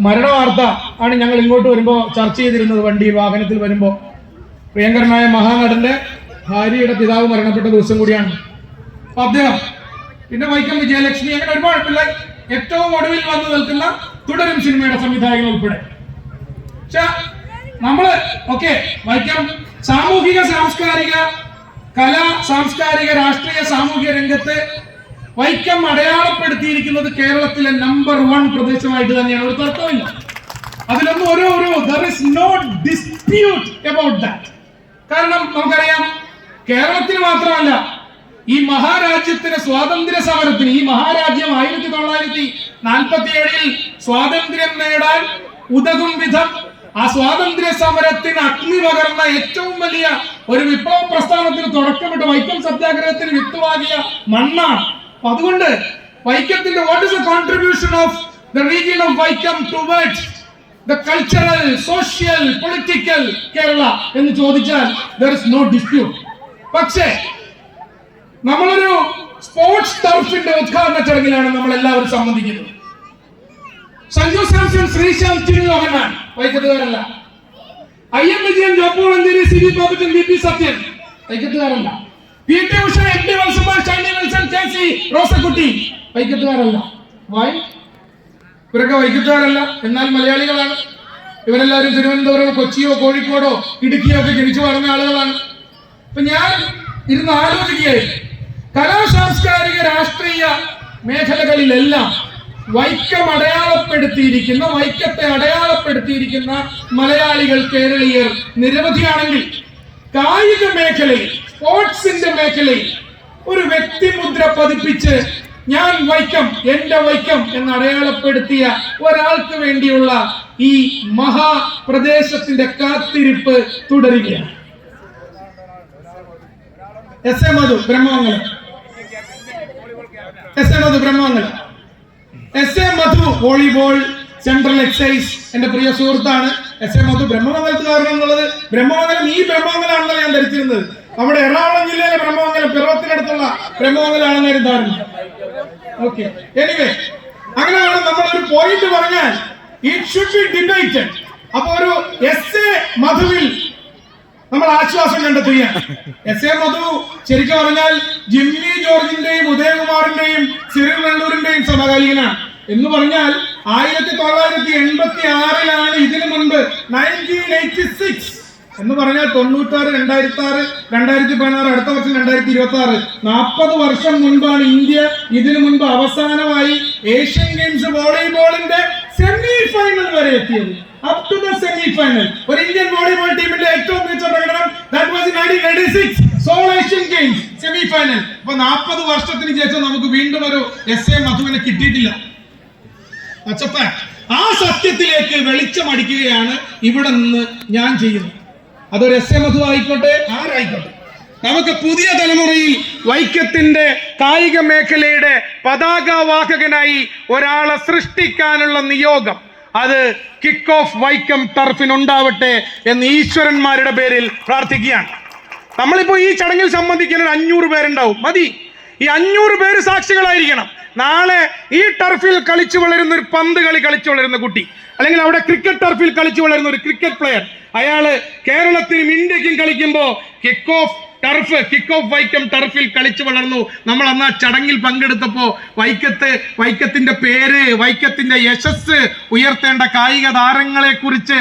മരണ വാർത്ത ആണ് ഞങ്ങൾ ഇങ്ങോട്ട് വരുമ്പോൾ ചർച്ച ചെയ്തിരുന്നത്. വണ്ടിയിൽ വാഹനത്തിൽ വരുമ്പോൾ പ്രിയങ്കരനായ മഹാനടന്റെ ഭാര്യയുടെ പിതാവ് മരണപ്പെട്ട ദിവസം കൂടിയാണ്. അപ്പൊ അദ്ദേഹം പിന്നെ വൈക്കം വിജയലക്ഷ്മി അങ്ങനെ ഒരുപാട് ഏറ്റവും ഒടുവിൽ വന്നു നിൽക്കുന്ന തുടരും സിനിമയുടെ സംവിധായകൻ ഉൾപ്പെടെ. പക്ഷെ നമ്മൾ ഓക്കെ വൈക്കം സാമൂഹിക സാംസ്കാരിക കലാ സാംസ്കാരിക രാഷ്ട്രീയ സാമൂഹിക രംഗത്ത് വൈക്കം അടയാളപ്പെടുത്തിയിരിക്കുന്നത് കേരളത്തിലെ നമ്പർ വൺ പ്രദേശമായിട്ട് തന്നെയാണ്. ഒരു തർക്കമില്ല അതിലൊന്നും ഒരു ഒരു there is no dispute about that കാരണം നമുക്കറിയാം കേരളത്തിന് മാത്രമല്ല ഈ മഹാരാജ്യത്തിന് സ്വാതന്ത്ര്യ സമരത്തിന് ഈ മഹാരാജ്യം ആയിരത്തി തൊള്ളായിരത്തി നാൽപ്പത്തി ഏഴിൽ സ്വാതന്ത്ര്യം നേടാൻ ഉതകും വിധം ആ സ്വാതന്ത്ര്യ സമരത്തിന് അഗ്നി പകർന്ന ഏറ്റവും വലിയ ഒരു വിപ്ലവ പ്രസ്ഥാനത്തിന് തുടക്കമിട്ട് വൈക്കം സത്യാഗ്രഹത്തിന് വിത്തുവാകിയ മണ്ണാണ്. അപ്പൊ അതുകൊണ്ട് വൈക്കത്തിന്റെ what is the contribution of the region of Vaikom towards the cultural social political Kerala എന്ന് ചോദിച്ചാൽ ദർ ഇസ് നോ ഡിസ്പ്യൂട്ട് പക്ഷേ നമ്മളൊരു സ്പോർട്സ് ടർഫിന്റെ ഉദ്ഘാടന ചടങ്ങിലാണ് നമ്മൾ എല്ലാവരും സംബന്ധിക്കുന്നത്. Sanju Samson Sreesanth Thirulohanan വൈക്കത്തുകാരല്ല. I M Vijayan Jo Paul Ancheri C. V. Pappachan V. P. Sathyan വൈക്കത്തുകാരല്ല. P. T. Rosakutty വൈക്കത്തുകാരല്ല. വായി ഇവരൊക്കെ വൈക്കത്തുകാരല്ല. എന്നാൽ മലയാളികളാണ്. ഇവരെല്ലാവരും തിരുവനന്തപുരം കൊച്ചിയോ കോഴിക്കോടോ ഇടുക്കിയോ ഒക്കെ ജനിച്ചു വളർന്ന ആളുകളാണ്. അപ്പൊ ഞാൻ ഇരുന്ന് ആലോചിക്കുകയായിരുന്നു കലാ സാംസ്കാരിക രാഷ്ട്രീയ മേഖലകളിലെല്ലാം വൈക്കം അടയാളപ്പെടുത്തിയിരിക്കുന്ന വൈക്കത്തെ അടയാളപ്പെടുത്തിയിരിക്കുന്ന മലയാളികൾ കേരളീയർ നിരവധിയാണെങ്കിൽ കായിക മേഖലയിൽ സ്പോർട്സിന്റെ മേഖലയിൽ ഒരു വ്യക്തിമുദ്ര പതിപ്പിച്ച് ഞാൻ വൈക്കം എന്റെ വൈക്കം എന്ന് അടയാളപ്പെടുത്തിയ ഒരാൾക്ക് വേണ്ടിയുള്ള ഈ മഹാപ്രദേശത്തിന്റെ കാത്തിരിപ്പ് തുടരുകയാണ്. S A Madhu Brahmamangalam S A Madhu Brahmamangalam S A Madhu volleyball central excise എന്റെ പ്രിയ സുഹൃത്താണ്. എസ് എ മധു ബ്രഹ്മമംഗലത്ത് കാരണം എന്നുള്ളത് ബ്രഹ്മമംഗലം ഈ ബ്രഹ്മമംഗലാണെന്നാണ് ഞാൻ ധരിച്ചിരുന്നത്. നമ്മുടെ എറണാകുളം ജില്ലയിലെ ബ്രഹ്മമംഗലം പിറവത്തിനടുത്തുള്ള ബ്രഹ്മമംഗലാണെന്ന് ധാരണ. ഓക്കെ എനിവേ അങ്ങനെയാണ് നമ്മൾ ഒരു പോയിന്റ് പറഞ്ഞാൽ ഇറ്റ് ഷുഡ് ബി ഡിബേറ്റഡ് അപ്പൊ ഒരു എസ് എ മധുവിൽ നമ്മൾ ആശ്വാസം കണ്ടെത്തുകയാണ്. എസ് എ മധു ശരിക്കും പറഞ്ഞാൽ ജിമ്മി ജോർജിന്റെയും ഉദയകുമാറിന്റെയും സിറിൽ വെള്ളൂരിന്റെയും സമകാലികനാണ്. എന്ന് പറഞ്ഞാൽ ആയിരത്തി തൊള്ളായിരത്തി എൺപത്തി ആറിലാണ് ഇതിനു മുൻപ് നയന്റീൻ എയ്റ്റി സിക്സ് എന്ന് പറഞ്ഞാൽ തൊണ്ണൂറ്റാറ് രണ്ടായിരത്തി ആറ് രണ്ടായിരത്തി പതിനാറ് അടുത്ത വർഷം രണ്ടായിരത്തി ഇരുപത്തി ആറ് നാൽപ്പത് വർഷം മുൻപാണ് ഇന്ത്യ ഇതിനു മുൻപ് അവസാനമായി ഏഷ്യൻ ഗെയിംസ് വോളിബോളിന്റെ സെമി ഫൈനൽ വരെ എത്തിയത്. Up to the semi final ഒരു ഇന്ത്യൻ വോളിബോൾ ടീമിന്റെ ഏറ്റവും മികച്ച പ്രകടനം that was in 1986 Seoul Asian games semi final അപ്പൊ നാൽപ്പത് വർഷത്തിന് ശേഷം നമുക്ക് വീണ്ടും ഒരു എസ് എ മധുവിനെ കിട്ടിയിട്ടില്ല. ആ സത്യത്തിലേക്ക് വെളിച്ചം അടിക്കുകയാണ് ഇവിടെ നിന്ന് ഞാൻ ചെയ്യുന്നത്. അതൊരു എസ് എം എസ് ആയിക്കോട്ടെ. ആരായിക്കോട്ടെ? നമുക്ക് പുതിയ തലമുറയിൽ വൈക്കത്തിന്റെ കായിക മേഖലയുടെ പതാകവാഹകനായി ഒരാളെ സൃഷ്ടിക്കാനുള്ള നിയോഗം അത് കിക്ക് ഓഫ് വൈക്കം ടർഫിനുണ്ടാവട്ടെ എന്ന് ഈശ്വരന്മാരുടെ പേരിൽ പ്രാർത്ഥിക്കുകയാണ്. നമ്മളിപ്പോൾ ഈ ചടങ്ങിൽ സംബന്ധിക്കുന്ന ഒരു അഞ്ഞൂറ് പേരുണ്ടാവും. മതി. ഈ അഞ്ഞൂറ് പേര് സാക്ഷികളായിരിക്കണം. നാളെ ഈ ടർഫിൽ കളിച്ചു വളരുന്ന ഒരു പന്ത് കളി കളിച്ചു വളരുന്ന കുട്ടി. അല്ലെങ്കിൽ അവിടെ ക്രിക്കറ്റ് ടർഫിൽ കളിച്ചു വളരുന്ന ഒരു ക്രിക്കറ്റ് പ്ലെയർ അയാൾ കേരളത്തിനും ഇന്ത്യക്കും കളിക്കുമ്പോൾ kick off turf kick off Vaikom ടർഫിൽ കളിച്ചു വളർന്നു. നമ്മൾ അന്ന് ആ ചടങ്ങിൽ പങ്കെടുത്തപ്പോൾ വൈക്കത്ത് വൈക്കത്തിന്റെ പേര് വൈക്കത്തിന്റെ യശസ് ഉയർത്തേണ്ട കായിക താരങ്ങളെ കുറിച്ച്